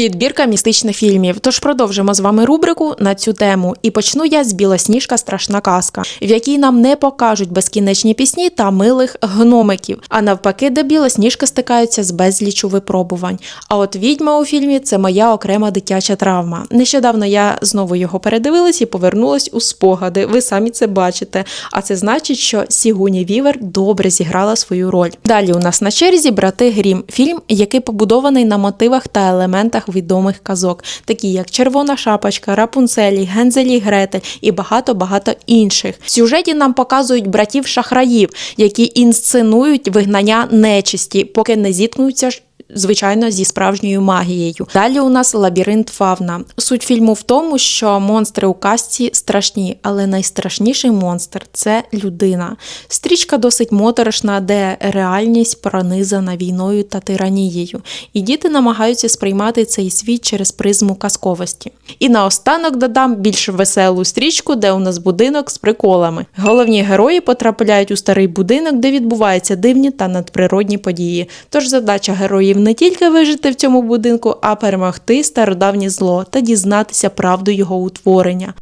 Підбірка містичних фільмів. Тож продовжимо з вами рубрику на цю тему. І почну я з Білосніжка страшна казка, в якій нам не покажуть безкінечні пісні та милих гномиків. А навпаки, де Білосніжка стикаються з безлічу випробувань. А от відьма у фільмі це моя окрема дитяча травма. Нещодавно я знову його передивилась і повернулась у спогади. Ви самі це бачите. А це значить, що Сігуні Вівер добре зіграла свою роль. Далі у нас на черзі брати Грім, фільм, який побудований на мотивах та елементах відомих казок, такі як Червона шапочка, Рапунцелі, Гензелі Гретель і багато-багато інших. В сюжеті нам показують братів шахраїв, які інсценують вигнання нечисті, поки не зіткнуться звичайно, зі справжньою магією. Далі у нас лабіринт фавна. Суть фільму в тому, що монстри у казці страшні, але найстрашніший монстр це людина. Стрічка досить моторошна, де реальність пронизана війною та тиранією, і діти намагаються сприймати цей світ через призму казковості. І наостанок додам більш веселу стрічку, де у нас будинок з приколами. Головні герої потрапляють у старий будинок, де відбуваються дивні та надприродні події. Тож задача героїв не тільки вижити в цьому будинку, а перемогти стародавнє зло та дізнатися правду його утворення.